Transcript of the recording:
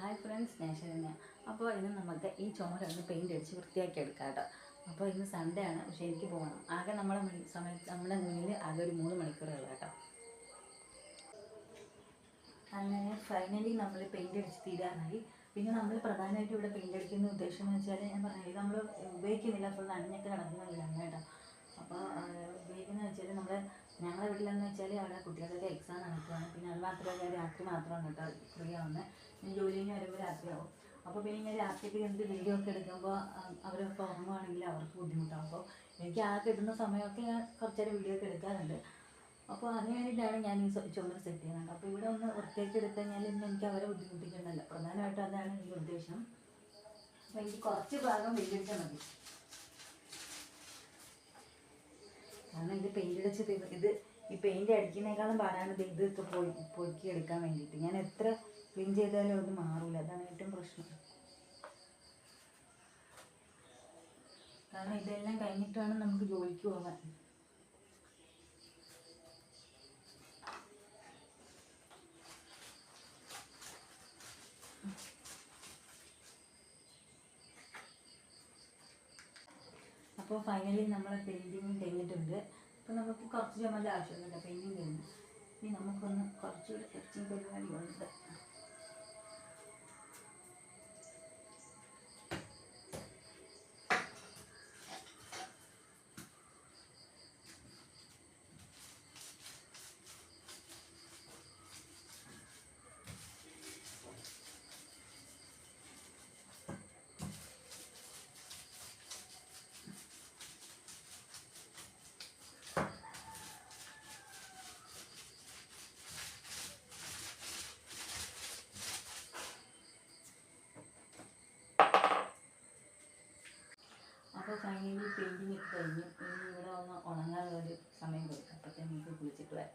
Hi friends ഞാൻ ശരണ്യ അപ്പോൾ ഇന്ന് നമുക്ക് ഈ ചുമരൊന്ന് പെയിന്റ് അടിച്ച് വൃത്തിയാക്കി എടുക്കാം കേട്ടോ. അപ്പോൾ ഇന്ന് സൺഡേ ആണ് പക്ഷേ എനിക്ക് പോകണം ആകെ നമ്മളെ മണി സമയത്ത് നമ്മുടെ മുന്നിൽ ആകെ ഒരു മൂന്ന് മണിക്കൂറുകൾ കേട്ടോ. അങ്ങനെ ഫൈനലി നമ്മൾ പെയിന്റ് അടിച്ച് തീരാറായി. പിന്നെ നമ്മൾ പ്രധാനമായിട്ടും ഇവിടെ പെയിന്റ് അടിക്കുന്ന ഉദ്ദേശം എന്ന് വെച്ചാൽ ഞാൻ പറഞ്ഞത് നമ്മൾ ഉപയോഗിക്കുന്നില്ല ഫുൾ നനഞ്ഞൊക്കെ കിടക്കുന്നതാണ് കേട്ടോ. അപ്പോൾ ഉപയോഗിക്കുന്നത് വെച്ചാൽ നമ്മൾ ഞങ്ങളുടെ വീട്ടിലെന്ന് വെച്ചാൽ അവിടെ കുട്ടികളുടെ എക്സാം നടക്കുകയാണ് പിന്നെ അത് മാത്രമല്ല രാത്രി മാത്രമാണ് കേട്ടോ ഫ്രീ ആവുന്നത് ജോലി കഴിഞ്ഞ് വരുമ്പോൾ രാത്രിയാവും അപ്പോൾ പിന്നെ ഇങ്ങനെ രാത്രിക്ക് എന്ത് വീഡിയോ ഒക്കെ എടുക്കുമ്പോൾ അവരൊക്കെ ഉറങ്ങുവാണെങ്കിൽ അവർക്ക് ബുദ്ധിമുട്ടാവും. അപ്പോൾ എനിക്ക് ആ കിട്ടുന്ന സമയമൊക്കെ ഞാൻ കുറച്ച് നേരം വീഡിയോ ഒക്കെ എടുക്കാറുണ്ട്. അപ്പോൾ അതിന് വേണ്ടിയിട്ടാണ് ഞാൻ ഈ ചുമര് സെറ്റ് ചെയ്യുന്നത്. അപ്പോൾ ഇവിടെ ഒന്ന് വൃത്തിയാക്കി എടുത്തു കഴിഞ്ഞാൽ എനിക്ക് അവരെ ബുദ്ധിമുട്ടിക്കണ്ടല്ലോ പ്രധാനമായിട്ടും അതാണ് ഈ ഉദ്ദേശം. അപ്പോൾ എനിക്ക് കുറച്ച് ഭാഗം വെല്ലുവിളിച്ചാൽ മതി. കാരണം ഇത് പെയിന്റ് അടിച്ച് ഇത് ഈ പെയിന്റ് അടിക്കുന്നേക്കാളും പാടാണ് ഇത് ഇതൊക്കെ പോയി പൊക്കി എടുക്കാൻ വേണ്ടിയിട്ട്. ഞാൻ എത്ര ക്ലീൻ ചെയ്താലും അത് മാറൂല. അതാണ് ഏറ്റവും പ്രശ്നം. കാരണം ഇതെല്ലാം കഴിഞ്ഞിട്ടാണ് നമുക്ക് ജോലിക്ക് പോകാൻ. അപ്പോൾ ഫൈനലി നമ്മൾ പെയിന്റിങ് നമുക്ക് കുറച്ച് ചുമന്റെ ആവശ്യമുണ്ട് പെയിന്റിങ് കഴിഞ്ഞു ഇനി നമുക്കൊന്ന് കുറച്ചുകൂടി ടച്ചിങ് പരിപാടിയുണ്ട് അപ്പോൾ ഫൈനലി പെയിന്റിങ് ഒക്കെ ഇനി ഇവിടെ ഒന്ന് ഉണങ്ങാനുള്ള ഒരു സമയം കൊടുക്കും. അപ്പോഴത്തേക്ക് നമുക്ക് കുളിച്ചിട്ട് വരാം.